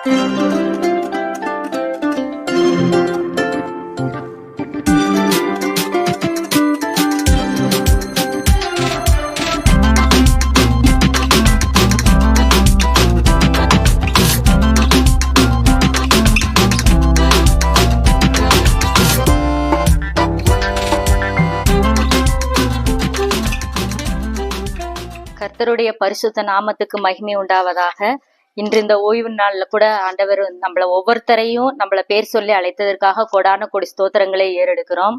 கர்த்தருடைய பரிசுத்த நாமத்துக்கு மகிமை உண்டாவதாக. இன்று இந்த ஓய்வு நாள்ல கூட ஆண்டவர் நம்மள ஒவ்வொருத்தரையும் நம்மள பேர் சொல்லி அழைத்ததற்காக கொடான கொடி ஸ்தோத்திரங்களை ஏறெடுக்கிறோம்.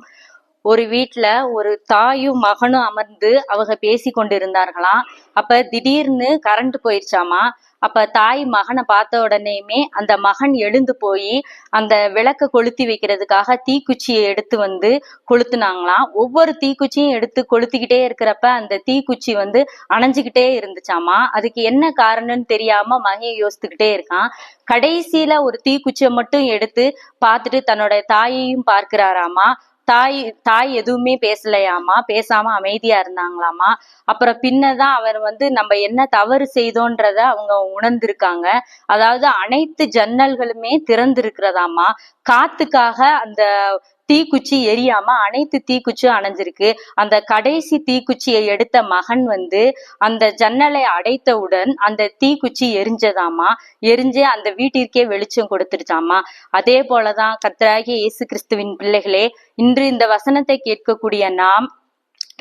ஒரு வீட்டுல ஒரு தாயும் மகனும் அமர்ந்து அவங்க பேசி கொண்டிருந்தார்களாம் அப்ப திடீர்னு கரண்ட் போயிருச்சாமா? அப்ப தாய் மகனை பார்த்த உடனேயுமே அந்த மகன் எழுந்து போய் அந்த விளக்க கொளுத்தி வைக்கிறதுக்காக தீக்குச்சியை எடுத்து வந்து கொளுத்துனாங்களாம் ஒவ்வொரு தீக்குச்சியும் எடுத்து கொளுத்திக்கிட்டே இருக்கிறப்ப அந்த தீக்குச்சி வந்து அணைஞ்சுக்கிட்டே இருந்துச்சாமா? அதுக்கு என்ன காரணம்னு தெரியாம மகன் யோசித்துக்கிட்டே இருக்கான். கடைசியில ஒரு தீக்குச்சியை மட்டும் எடுத்து பார்த்துட்டு தன்னோட தாயையும் பார்க்கிறாராமா? தாய் தாய் எதுவுமே பேசலையாமா? பேசாம அமைதியா இருந்தாங்களாமா? அப்புறம் பின்னதான் அவர் வந்து நம்ம என்ன தவறு செய்தோன்றத அவங்க உணர்ந்திருக்காங்க. அதாவது அனைத்து ஜன்னல்களுமே திறந்திருக்கிறதாமா? காத்துக்காக அந்த தீக்குச்சி எரியாம அனைத்து தீக்குச்சியும் அணைஞ்சிருக்கு. அந்த கடைசி தீக்குச்சியை எடுத்த மகன் வந்து அந்த ஜன்னலை அடைத்தவுடன் அந்த தீக்குச்சி எரிஞ்சதாமா? எரிஞ்சே அந்த வீட்டிற்கே வெளிச்சம் கொடுத்துருச்சாமா அதே போலதான் கத்தராகிய இயேசு கிறிஸ்துவின் பிள்ளைகளே இன்று இந்த வசனத்தை கேட்கக்கூடிய நாம்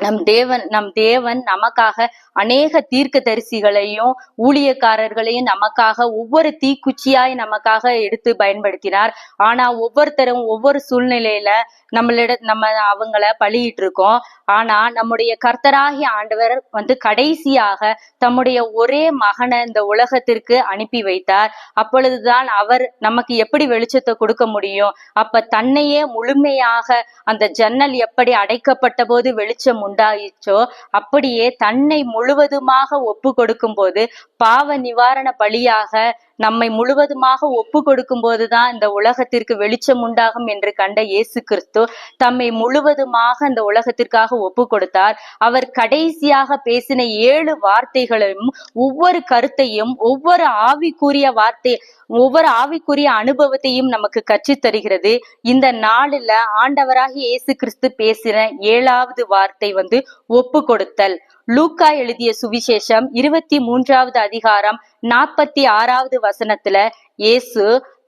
நம் தேவன் நம் தேவன் நமக்காக அநேக தீர்க்க தரிசிகளையும் ஊழியக்காரர்களையும் நமக்காக ஒவ்வொரு தீக்குச்சியாய் நமக்காக எடுத்து பயன்படுத்தினார். ஆனா ஒவ்வொருத்தரும் ஒவ்வொரு சூழ்நிலையில நம்மளிட நம்ம அவங்கள பழியிட்டு இருக்கோம் ஆனா நம்முடைய கர்த்தராகிய ஆண்டவர் வந்து கடைசியாக தம்முடைய ஒரே மகனை இந்த உலகத்திற்கு அனுப்பி வைத்தார். அப்பொழுதுதான் அவர் நமக்கு எப்படி வெளிச்சத்தை கொடுக்க முடியும்? அப்ப தன்னையே முழுமையாக அந்த ஜன்னல் எப்படி அடைக்கப்பட்ட போது வெளிச்சம் உண்டாயிச்சோ அப்படியே தன்னை முழுவதுமாக ஒப்பு கொடுக்கும் போது பாவ நிவாரண பலியாக நம்மை முழுவதுமாக ஒப்பு கொடுக்கும் போதுதான் இந்த உலகத்திற்கு வெளிச்சம் உண்டாகும் என்று கண்ட இயேசு கிறிஸ்து தம்மை முழுவதுமாக இந்த உலகத்திற்காக ஒப்பு கொடுத்தார் அவர் கடைசியாக பேசின ஏழு வார்த்தைகளையும் ஒவ்வொரு கருத்தையும் ஒவ்வொரு ஆவிக்குரிய வார்த்தை ஒவ்வொரு ஆவிக்குரிய அனுபவத்தையும் நமக்கு கற்றுத் தருகிறது இந்த நாளில ஆண்டவராக இயேசு கிறிஸ்து பேசின ஏழாவது வார்த்தை வந்து ஒப்பு கொடுத்தல் லூக்கா எழுதிய சுவிசேஷம் இருபத்தி மூன்றாவது அதிகாரம் நாற்பத்தி ஆறாவது வசனத்துல இயேசு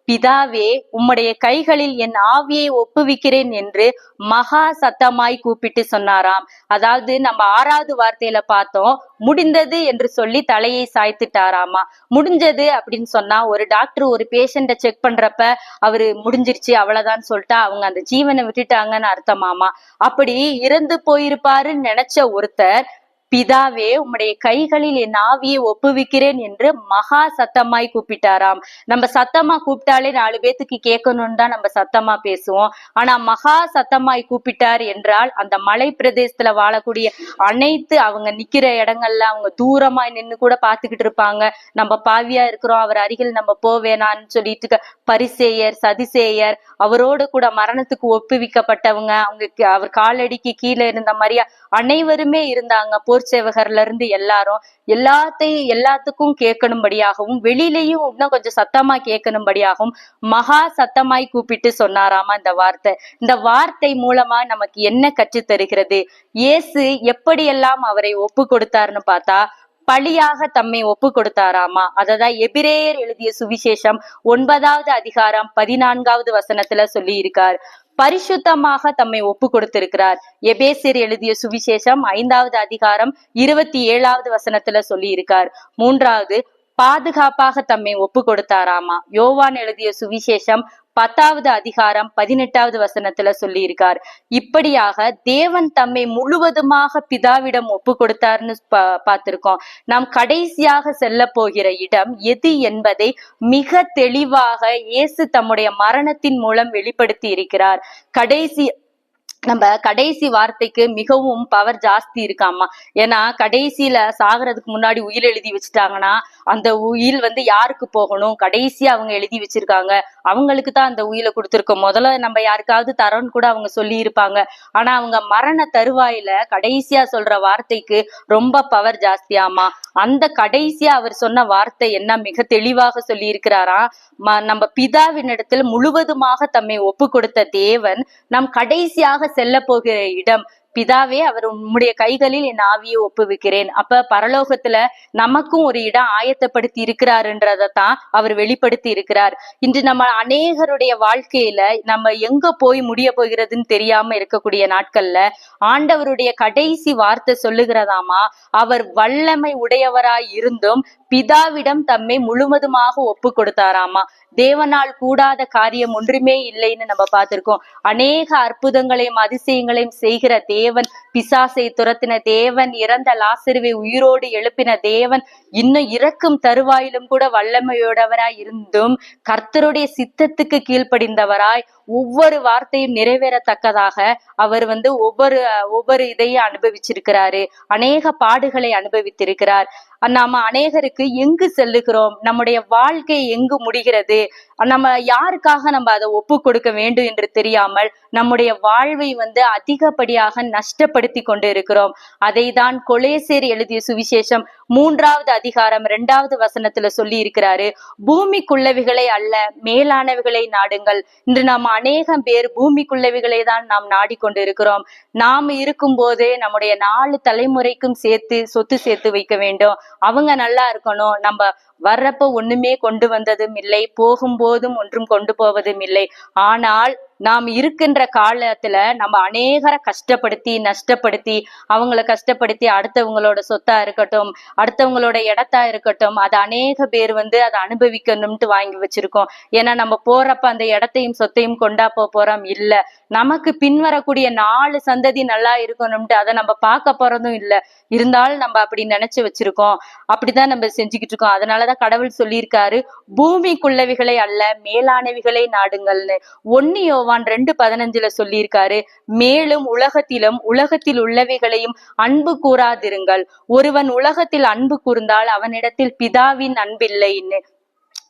பிதாவே உம்முடைய கைகளில் என் ஆவியை ஒப்புவிக்கிறேன் என்று மகா சத்தமாய் கூப்பிட்டு சொன்னாராம். அதாவது நம்ம ஆறாவது வார்த்தையில பார்த்தோம் முடிந்தது என்று சொல்லி தலையை சாய்த்துட்டாராமா. முடிஞ்சது அப்படின்னு சொன்னா ஒரு டாக்டர் ஒரு பேஷண்ட செக் பண்றப்ப அவரு முடிஞ்சிருச்சு அவ்வளவுதான் சொல்லிட்டா அவங்க அந்த ஜீவனை விட்டுட்டாங்கன்னு அர்த்தமாமா. அப்படி இறந்து போயிருப்பாருன்னு நினைச்ச ஒருத்தர் பிதாவே உம்முடைய கைகளில் என் ஆவியை ஒப்புவிக்கிறேன் என்று மகா சத்தமாய் கூப்பிட்டாராம். நம்ம சத்தமா கூப்பிட்டாலே நாலு பேத்துக்கு கேட்கணும்னு தான் நம்ம சத்தமா பேசுவோம். ஆனா மகா சத்தமாய் கூப்பிட்டார் என்றால் அந்த மலை பிரதேசத்துல வாழக்கூடிய அனைத்து அவங்க நிக்கிற இடங்கள்ல அவங்க தூரமாய் நின்னு கூட பாத்துக்கிட்டு இருப்பாங்க. நம்ம பாவியா இருக்கிறோம் அவர் அருகில் நம்ம போவேணான்னு சொல்லிட்டு பரிசேயர் சதிசேயர் அவரோடு கூட மரணத்துக்கு ஒப்புவிக்கப்பட்டவங்க அவங்க அவர் காலடிக்கு கீழே இருந்த மாதிரியா அனைவருமே இருந்தாங்க. போர் சேவகர்ல இருந்து எல்லாரும் எல்லாத்தையும் எல்லாத்துக்கும் கேட்கணும்படியாகவும் வெளியிலையும் இன்னும் கொஞ்சம் சத்தமா கேட்கணும்படியாகவும் மகா சத்தமாய் கூப்பிட்டு சொன்னாராமா இந்த வார்த்தை. இந்த வார்த்தை மூலமா நமக்கு என்ன கற்று தருகிறது? இயேசு எப்படியெல்லாம் அவரை ஒப்பு கொடுத்தாருன்னு பார்த்தா பழியாக தம்மை ஒப்பு கொடுத்தாராமா? அததான் எபிரேயர் எழுதிய சுவிசேஷம் ஒன்பதாவது அதிகாரம் பதினான்காவது வசனத்துல சொல்லி இருக்கார் பரிசுத்தமாக தம்மை ஒப்பு கொடுத்திருக்கிறார் எபேசியர் எழுதிய சுவிசேஷம் ஐந்தாவது அதிகாரம் இருபத்தி ஏழாவது வசனத்துல சொல்லி இருக்கார் மூன்றாவது பாதுகாப்பாக தம்மை ஒப்பு கொடுத்தாராமா யோவான் எழுதிய சுவிசேஷம் பத்தாவது அதிகாரம் பதினெட்டாவது வசனத்துல சொல்லியிருக்கார். இப்படியாக தேவன் தம்மை முழுவதுமாக பிதாவிடம் ஒப்பு கொடுத்தார்னு பா- பார்த்திருக்கோம். நாம் கடைசியாக செல்ல போகிற இடம் எது என்பதை மிக தெளிவாக இயேசு தம்முடைய மரணத்தின் மூலம் வெளிப்படுத்தி இருக்கிறார். கடைசி நம்ம கடைசி வார்த்தைக்கு மிகவும் பவர் ஜாஸ்தி இருக்காமா ஏன்னா கடைசியில சாகிறதுக்கு முன்னாடி உயிர் எழுதி வச்சுட்டாங்கன்னா அந்த உயில் வந்து யாருக்கு போகணும்? கடைசியா அவங்க எழுதி வச்சிருக்காங்க. அவங்களுக்கு தான் அந்த உயிரை கொடுத்துருக்கோம். முதல்ல நம்ம யாருக்காவது தரோன்னு கூட அவங்க சொல்லி இருப்பாங்க. ஆனா அவங்க மரண தருவாயில கடைசியா சொல்ற வார்த்தைக்கு ரொம்ப பவர் ஜாஸ்தியாமா அந்த கடைசியா அவர் சொன்ன வார்த்தை என்ன மிக தெளிவாக சொல்லி இருக்கிறாராம் நம்ம பிதாவினிடத்தில் முழுவதுமாக தம்மை ஒப்பு கொடுத்த தேவன் நம் கடைசியாக செல்ல போகிற இடம். பிதாவே அவர் உம்முடைய கைகளில் என் ஆவியை ஒப்புவிக்கிறேன். அப்ப பரலோகத்துல நமக்கும் ஒரு இடம் ஆயத்தப்படுத்தி இருக்கிறாருன்றதை தான் அவர் வெளிப்படுத்தி இருக்கிறார். இன்று நம்ம அநேகருடைய வாழ்க்கையில நம்ம எங்க போய் முடிய போகிறதுன்னு தெரியாம இருக்கக்கூடிய நாட்கள்ல ஆண்டவருடைய கடைசி வார்த்தை சொல்லுகிறதாமா அவர் வல்லமை உடையவராய் இருந்தும் பிதாவிடம் தம்மை முழுவதுமாக ஒப்பு கொடுத்தாராமா. தேவனால் கூடாத காரியம் ஒன்றுமே இல்லைன்னு நம்ம பார்த்திருக்கோம். அநேக அற்புதங்களையும் அதிசயங்களையும் செய்கிற தேவன் பிசாசை துரத்தின தேவன் இறந்த லாசருவை உயிரோடு எழுப்பின தேவன் இன்னும் இறக்கும் தருவாயிலும் கூட வல்லமையோடவராய் இருந்தும் கர்த்தருடைய சித்தத்துக்கு கீழ்ப்படிந்தவராய் ஒவ்வொரு வார்த்தையும் நிறைவேறத்தக்கதாக அவர் வந்து ஒவ்வொரு ஒவ்வொரு இதையும் அனுபவிச்சிருக்கிறாரு. அநேக பாடுகளை அனுபவித்திருக்கிறார். நாம அநேகருக்கு எங்கு செல்லுகிறோம்? நம்முடைய வாழ்க்கை எங்கு முடிகிறது? நம்ம யாருக்காக நம்ம அதை ஒப்பு கொடுக்க வேண்டும் என்று தெரியாமல் நம்முடைய வாழ்வை வந்து அதிகப்படியாக நஷ்டப்படுத்தி கொண்டு இருக்கிறோம் அதை தான் கொலேசேர் எழுதிய சுவிசேஷம் மூன்றாவது அதிகாரம் இரண்டாவது வசனத்துல சொல்லி இருக்கிறாரு பூமிக்குள்ளவிகளை அல்ல மேலானவைகளை நாடுங்கள். இன்று நாம் அநேகம் பேர் பூமிக்குள்ளவிகளை தான் நாம் நாடிக்கொண்டு இருக்கிறோம் நாம் இருக்கும் போதே நம்முடைய நாலு தலைமுறைக்கும் சேர்த்து சொத்து சேர்த்து வைக்க வேண்டும். அவங்க நல்லா இருக்கணும். நம்ம வர்றப்ப ஒண்ணுமே கொண்டு வந்ததும் இல்லை போகும்போதும் ஒன்றும் கொண்டு போவதும் இல்லை. ஆனால் நாம் இருக்கின்ற காலத்துல நம்ம அநேகரை கஷ்டப்படுத்தி நஷ்டப்படுத்தி அவங்கள கஷ்டப்படுத்தி அடுத்தவங்களோட சொத்தா இருக்கட்டும் அடுத்தவங்களோட இடத்தா இருக்கட்டும் அது அநேக பேர் வந்து அதை அனுபவிக்கணும்ட்டு வாங்கி வச்சிருக்கோம். ஏன்னா நம்ம போறப்ப அந்த இடத்தையும் சொத்தையும் கொண்டா போக போறோம் இல்ல. நமக்கு பின்வரக்கூடிய நாலு சந்ததி நல்லா இருக்கணும்ட்டு அதை நம்ம பார்க்க போறதும் இல்ல. இருந்தாலும் நம்ம அப்படி நினைச்சு வச்சிருக்கோம். அப்படிதான் நம்ம செஞ்சுக்கிட்டு இருக்கோம். அதனாலதான் கடவுள் சொல்லியிருக்காரு பூமிக்குள்ளவிகளை அல்ல மேலானவிகளை நாடுங்கள்னு. ஒன்னியோ யோவான் ரெண்டு பதினஞ்சுல சொல்லியிருக்காரு மேலும் உலகத்திலும் உலகத்தில் உள்ளவைகளையும் அன்பு கூறாதிருங்கள். ஒருவன் உலகத்தில் அன்பு கூர்ந்தால் அவனிடத்தில் பிதாவின் அன்பில்லைன்னு.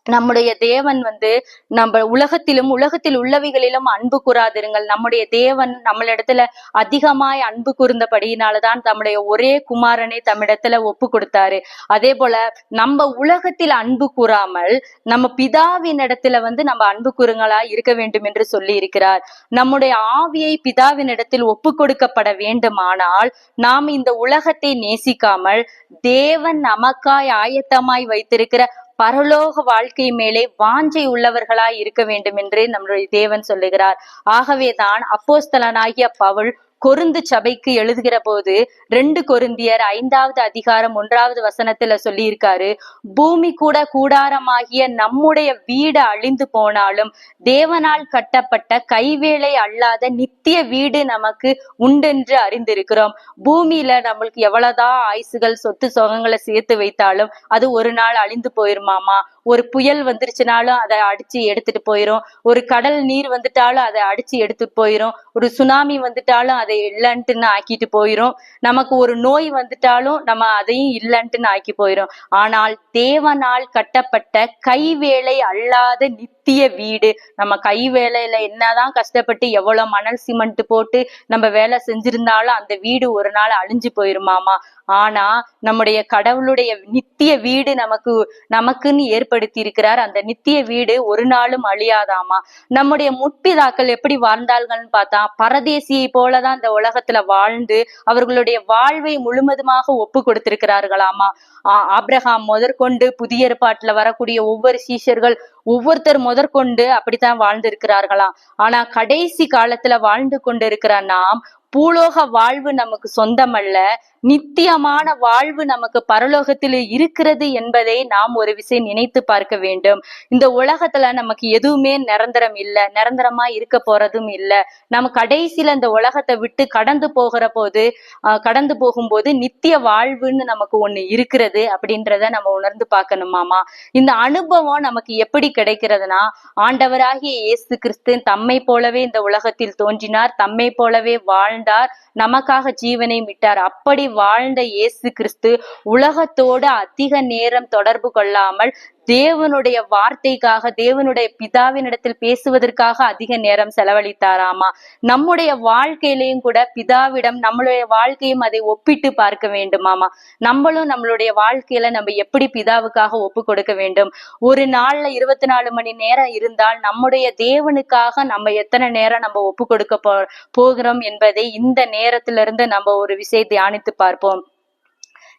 நம்முடைய தேவன் வந்து நம்ம உலகத்திலும் உலகத்தில் உள்ளவைகளிலும் அன்பு கூறாதிருங்கள். நம்முடைய தேவன் நம்மளிடத்துல அதிகமாய் அன்பு கூர்ந்தபடியினாலதான் தம்முடைய ஒரே குமாரனை தம்மிடத்துல ஒப்பு கொடுத்தாரு. அதே போல நம்ம உலகத்தில் அன்பு கூறாமல் நம்ம பிதாவின் இடத்துல வந்து நம்ம அன்பு கூறுங்களா இருக்க வேண்டும் என்று சொல்லி இருக்கிறார் நம்முடைய ஆவியை பிதாவின் இடத்தில் ஒப்பு கொடுக்கப்பட வேண்டுமானால் நாம் இந்த உலகத்தை நேசிக்காமல் தேவன் நமக்காய் ஆயத்தமாய் வைத்திருக்கிற பரலோக வாழ்க்கை மேலே வாஞ்சை உள்ளவர்களாய் இருக்க வேண்டும் என்று நம்முடைய தேவன் சொல்லுகிறார். ஆகவேதான் அப்போஸ்தலனாகிய பவுல் கொருந்து சபைக்கு எழுதுகிற போது ரெண்டு கொருந்தியர் ஐந்தாவது அதிகாரம் ஒன்றாவது வசனத்துல சொல்லியிருக்காரு பூமி கூட கூடாரமாகிய நம்முடைய வீடு அழிந்து போனாலும் தேவனால் கட்டப்பட்ட கைவேளை அல்லாத நித்திய வீடு நமக்கு உண்டென்று அறிந்திருக்கிறோம். பூமியில நம்மளுக்கு எவ்வளவுதான் ஆயுசுகள் சொத்து சுகங்களை சேர்த்து வைத்தாலும் அது ஒரு நாள் அழிந்து போயிருமாமா? ஒரு புயல் வந்துருச்சுனாலும் அதை அடிச்சு எடுத்துட்டு போயிரும். ஒரு கடல் நீர் வந்துட்டாலும் அதை அடிச்சு எடுத்துட்டு போயிரும். ஒரு சுனாமி வந்துட்டாலும் அதை இல்லைன்ட்டுன்னு ஆக்கிட்டு போயிரும். நமக்கு ஒரு நோய் வந்துட்டாலும் நம்ம அதையும் இல்லைன்ட்டுன்னு ஆக்கி போயிரும். ஆனால் தேவனால் கட்டப்பட்ட கைவேலை அல்லாத நித்திய வீடு. நம்ம கை வேலையில என்னதான் கஷ்டப்பட்டு எவ்வளவு மணல் சிமெண்ட் போட்டு நம்ம வேலை செஞ்சிருந்தாலும் அந்த வீடு ஒரு நாள் அழிஞ்சு போயிருமாமா? ஆனா நம்முடைய கடவுளுடைய நித்திய வீடு நமக்கு நமக்குன்னு ஏற்படுத்தி இருக்கிறார் அந்த நித்திய வீடு ஒரு நாளும் அழியாதாமா? நம்முடைய முற்பிதாக்கள் எப்படி வாழ்ந்தார்கள்னு பார்த்தா பரதேசியை போலதான் இந்த உலகத்துல வாழ்ந்து அவர்களுடைய வாழ்வை முழுவதுமாக ஒப்பு கொடுத்திருக்கிறார்களாமா? ஆஹ் ஆப்ரஹாம் முதற்கொண்டு புதிய ஏற்பாட்டுல வரக்கூடிய ஒவ்வொரு சீஷர்கள் ஒவ்வொருத்தர் முதற்கொண்டு அப்படித்தான் வாழ்ந்திருக்கிறார்களாம். ஆனா கடைசி காலத்துல வாழ்ந்து கொண்டு இருக்கிற நாம் பூலோக வாழ்வு நமக்கு சொந்தமல்ல. நித்தியமான வாழ்வு நமக்கு பரலோகத்தில் இருக்கிறது என்பதை நாம் ஒரு விஷயம் நினைத்து பார்க்க வேண்டும். இந்த உலகத்துல நமக்கு எதுவுமே நிரந்தரம் இல்ல. நிரந்தரமா இருக்க போறதும் இல்ல. நம்ம கடைசியில இந்த உலகத்தை விட்டு கடந்து போகிற போது ஆஹ் கடந்து போகும்போது நித்திய வாழ்வுன்னு நமக்கு ஒண்ணு இருக்கிறது அப்படின்றத நம்ம உணர்ந்து பார்க்கணுமாமா இந்த அனுபவம் நமக்கு எப்படி கிடைக்கிறதுனா ஆண்டவராகிய இயேசு கிறிஸ்து தம்மை போலவே இந்த உலகத்தில் தோன்றினார். தம்மை போலவே வாழ் வாழ்ந்தார் நமக்காக ஜீவனை விட்டார் அப்படி வாழ்ந்த இயேசு கிறிஸ்து உலகத்தோடு அதிக நேரம் தொடர்பு கொள்ளாமல் தேவனுடைய வார்த்தைக்காக தேவனுடைய பிதாவினிடத்தில் பேசுவதற்காக அதிக நேரம் செலவழித்தாராமா? நம்முடைய வாழ்க்கையிலையும் கூட பிதாவிடம் நம்மளுடைய வாழ்க்கையும் அதை ஒப்பிட்டு பார்க்க வேண்டுமாமா? நம்மளும் நம்மளுடைய வாழ்க்கையில நம்ம எப்படி பிதாவுக்காக ஒப்பு கொடுக்க வேண்டும்? ஒரு நாள்ல இருபத்தி நாலு மணி நேரம் இருந்தால் நம்முடைய தேவனுக்காக நம்ம எத்தனை நேரம் நம்ம ஒப்பு கொடுக்க போ போகிறோம் என்பதை இந்த நேரத்திலிருந்து நம்ம ஒரு விஷயம் தியானித்து பார்ப்போம்.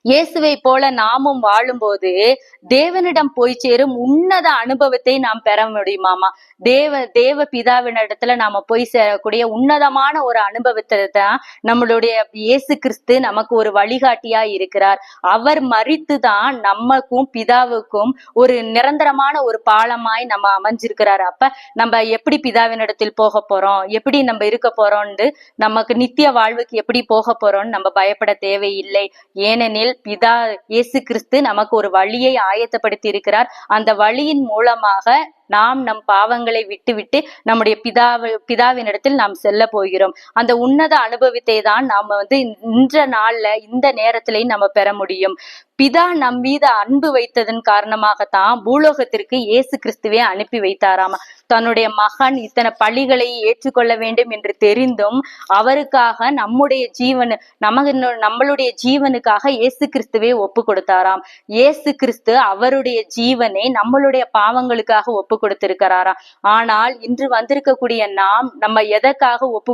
இயேசுவை போல நாமும் வாழும்போது தேவனிடம் போய் சேரும் உன்னத அனுபவத்தை நாம் பெற முடியுமாமா? தேவ தேவ பிதாவினிடத்துல நாம போய் சேரக்கூடிய உன்னதமான ஒரு அனுபவத்தை தான் நம்மளுடைய இயேசு கிறிஸ்து நமக்கு ஒரு வழிகாட்டியா இருக்கிறார். அவர் மறித்து தான் நமக்கும் பிதாவுக்கும் ஒரு நிரந்தரமான ஒரு பாலமாய் நம்ம அமைஞ்சிருக்கிறார். அப்ப நம்ம எப்படி பிதாவினிடத்தில் போக போறோம்? எப்படி நம்ம இருக்க போறோம்னு நமக்கு நித்திய வாழ்வுக்கு எப்படி போக போறோம்னு நம்ம பயப்பட தேவையில்லை. ஏனெனில் பிதா இயேசு கிறிஸ்து நமக்கு ஒரு வழியை ஆயத்தப்படுத்தி இருக்கிறார் அந்த வழியின் மூலமாக நாம் நம் பாவங்களை விட்டுவிட்டு நம்முடைய பிதாவை பிதாவினிடத்தில் நாம் செல்ல போகிறோம். அந்த உன்னத அனுபவத்தை தான் நாம வந்து இந்த நாள்ல இந்த நேரத்திலையும் நம்ம பெற முடியும். பிதா நம் மீது அன்பு வைத்ததன் காரணமாகத்தான் பூலோகத்திற்கு இயேசு கிறிஸ்துவே அனுப்பி வைத்தாராமா. தன்னுடைய மகன் இத்தனை பழிகளை ஏற்றுக்கொள்ள வேண்டும் என்று தெரிந்தும் அவருக்காக நம்முடைய ஜீவன் நமக்கு நம்மளுடைய ஜீவனுக்காக இயேசு கிறிஸ்துவே ஒப்பு கொடுத்தாராம். இயேசு கிறிஸ்து அவருடைய ஜீவனை நம்மளுடைய பாவங்களுக்காக ஒப்பு ஒப்பு கொடுத்திருக்கிறாராம் ஆனால் இன்று வந்திருக்கக்கூடிய நாம் நம்ம எதற்காக ஒப்பு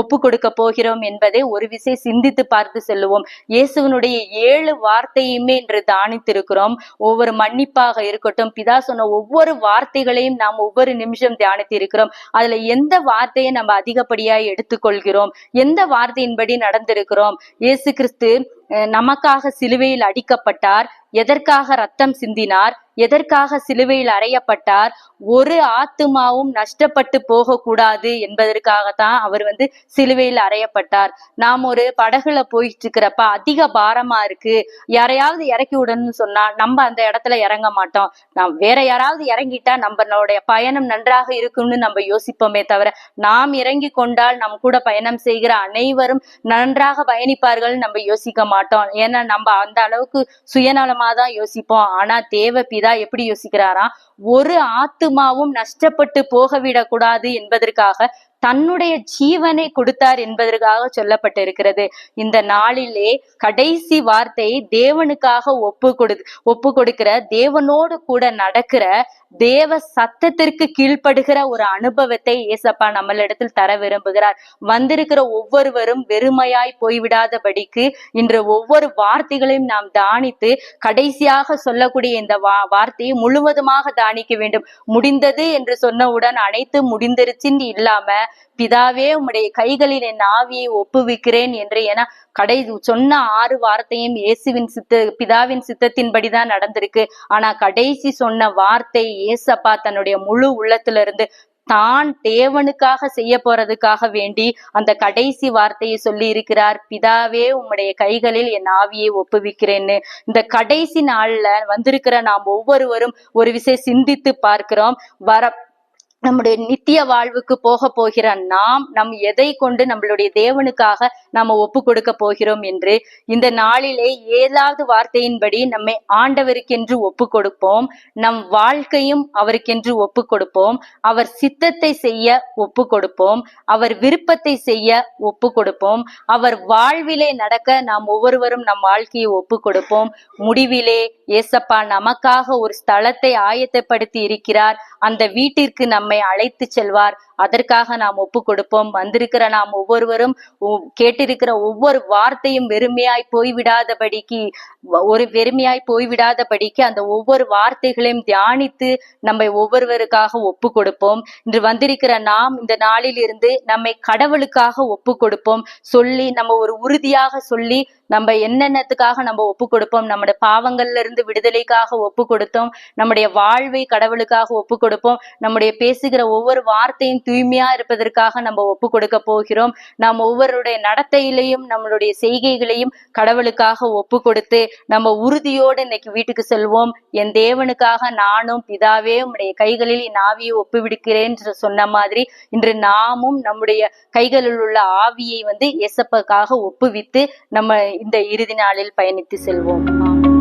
ஒப்பு கொடுக்க போகிறோம் என்பதை ஒரு விசை சிந்தித்து பார்த்து செல்லுவோம். இயேசுவனுடைய ஏழு வார்த்தையுமே இன்று தியானித்திருக்கிறோம். ஒவ்வொரு மன்னிப்பாக இருக்கட்டும் பிதா சொன்ன ஒவ்வொரு வார்த்தைகளையும் நாம் ஒவ்வொரு நிமிஷம் தியானித்து இருக்கிறோம் அதுல எந்த வார்த்தையை நம்ம அதிகப்படியாய் எடுத்துக்கொள்கிறோம்? எந்த வார்த்தையின்படி நடந்திருக்கிறோம்? இயேசு கிறிஸ்து நமக்காக சிலுவையில் அடிக்கப்பட்டார் எதற்காக ரத்தம் சிந்தினார் எதற்காக சிலுவையில் அறையப்பட்டார் ஒரு ஆத்துமாவும் நஷ்டப்பட்டு போகக்கூடாது என்பதற்காகத்தான் அவர் வந்து சிலுவையில் அறையப்பட்டார். நாம் ஒரு படகுல போயிட்டு இருக்கிறப்ப அதிக பாரமா இருக்கு யாரையாவது இறக்கி விடணும்னு சொன்னா நம்ம அந்த இடத்துல இறங்க மாட்டோம். நாம் வேற யாராவது இறங்கிட்டா நம்மளுடைய பயணம் நன்றாக இருக்கும்னு நம்ம யோசிப்போமே தவிர நாம் இறங்கி கொண்டால் நம் கூட பயணம் செய்கிற அனைவரும் நன்றாக பயணிப்பார்கள் நம்ம யோசிக்க மாட்டோம். ஏன்னா நம்ம அந்த அளவுக்கு சுயநலமா தான் யோசிப்போம். ஆனா தேவ பிதா எப்படி யோசிக்கிறாராம்? ஒரு ஆத்துமாவும் நஷ்டப்பட்டு போக விடக்கூடாது என்பதற்காக தன்னுடைய ஜீவனை கொடுத்தார் என்பதற்காக சொல்லப்பட்டிருக்கிறது. இந்த நாளிலே கடைசி வார்த்தை தேவனுக்காக ஒப்பு கொடு ஒப்பு கொடுக்கிற தேவனோடு கூட நடக்கிற தேவ சத்தத்திற்கு கீழ்ப்படுகிற ஒரு அனுபவத்தை ஏசப்பா நம்மளிடத்தில் தர விரும்புகிறார். வந்திருக்கிற ஒவ்வொருவரும் வெறுமையாய் போய்விடாதபடிக்கு இன்று ஒவ்வொரு வார்த்தைகளையும் நாம் தானித்து கடைசியாக சொல்லக்கூடிய இந்த வா வார்த்தையை முழுவதுமாக தானிக்க வேண்டும். முடிந்தது என்று சொன்னவுடன் அனைத்து முடிந்திருச்சுன்னு இல்லாம பிதாவே உம்முடைய கைகளில் என் ஆவியை ஒப்புவிக்கிறேன் என்று என கடை சொன்ன ஆறு வார்த்தையும் இயேசுவின் சித்த பிதாவின் சித்தத்தின்படிதான் நடந்திருக்கு. ஆனா கடைசி சொன்ன வார்த்தை இயேசப்பா தன்னுடைய முழு உள்ளத்திலிருந்து தான் தேவனுக்காக செய்ய போறதுக்காக வேண்டி அந்த கடைசி வார்த்தையை சொல்லி இருக்கிறார். பிதாவே உம்முடைய கைகளில் என் ஆவியை ஒப்புவிக்கிறேன்னு. இந்த கடைசி நாள்ல வந்திருக்கிற நாம் ஒவ்வொருவரும் ஒரு விஷயம் சிந்தித்து பார்க்கிறோம். வர நம்முடைய நித்திய வாழ்வுக்கு போக போகிற நாம் நம் எதை கொண்டு நம்மளுடைய தேவனுக்காக நாம ஒப்பு கொடுக்க போகிறோம் என்று இந்த நாளிலே ஏதாவது வார்த்தையின்படி நம்மை ஆண்டவருக்கென்று ஒப்பு கொடுப்போம். நம் வாழ்க்கையும் அவருக்கென்று ஒப்பு கொடுப்போம். அவர் சித்தத்தை செய்ய ஒப்பு கொடுப்போம். அவர் விருப்பத்தை செய்ய ஒப்பு கொடுப்போம். அவர் வாழ்விலே நடக்க நாம் ஒவ்வொருவரும் நம் வாழ்க்கையை ஒப்பு கொடுப்போம். முடிவிலே ஏசப்பா நமக்காக ஒரு ஸ்தலத்தை ஆயத்தப்படுத்தி இருக்கிறார். அந்த வீட்டிற்கு நம்மை அழைத்து செல்வார். அதற்காக நாம் ஒப்பு கொடுப்போம். வந்திருக்கிற நாம் ஒவ்வொருவரும் ஒ- கேட்டிருக்கிற ஒவ்வொரு வார்த்தையும் வெறுமையாய் போய்விடாதபடிக்கு ஒரு வெறுமையாய் போய்விடாதபடிக்கு அந்த ஒவ்வொரு வார்த்தைகளையும் தியானித்து நம்மை ஒவ்வொருவருக்காக ஒப்பு கொடுப்போம். இன்று வந்திருக்கிற நாம் இந்த நாளில் இருந்து நம்மை கடவுளுக்காக ஒப்பு கொடுப்போம். சொல்லி நம்ம ஒரு உறுதியாக சொல்லி நம்ம என்னென்னத்துக்காக நம்ம ஒப்பு கொடுப்போம்? நம்முடைய பாவங்கள்ல இருந்து விடுதலைக்காக ஒப்பு கொடுத்தோம். நம்முடைய வாழ்வை கடவுளுக்காக ஒப்பு கொடுப்போம். நம்முடைய பேசுகிற ஒவ்வொரு வார்த்தையும் தூய்மையா இருப்பதற்காக நம்ம ஒப்பு கொடுக்க போகிறோம். நாம் ஒவ்வொருடைய நடத்தையிலையும் நம்மளுடைய செய்கைகளையும் கடவுளுக்காக ஒப்பு கொடுத்து நம்ம உறுதியோடு இன்னைக்கு வீட்டுக்கு செல்வோம். என் தேவனுக்காக நானும் பிதாவே உம்முடைய கைகளில் என் ஆவியை ஒப்புவிடுக்கிறேன் என்று சொன்ன மாதிரி இன்று நாமும் நம்முடைய கைகளில் உள்ள ஆவியை வந்து எசப்பக்காக ஒப்புவித்து நம்ம இந்த இறுதி நாளில் பயணித்து செல்வோம். ஆமா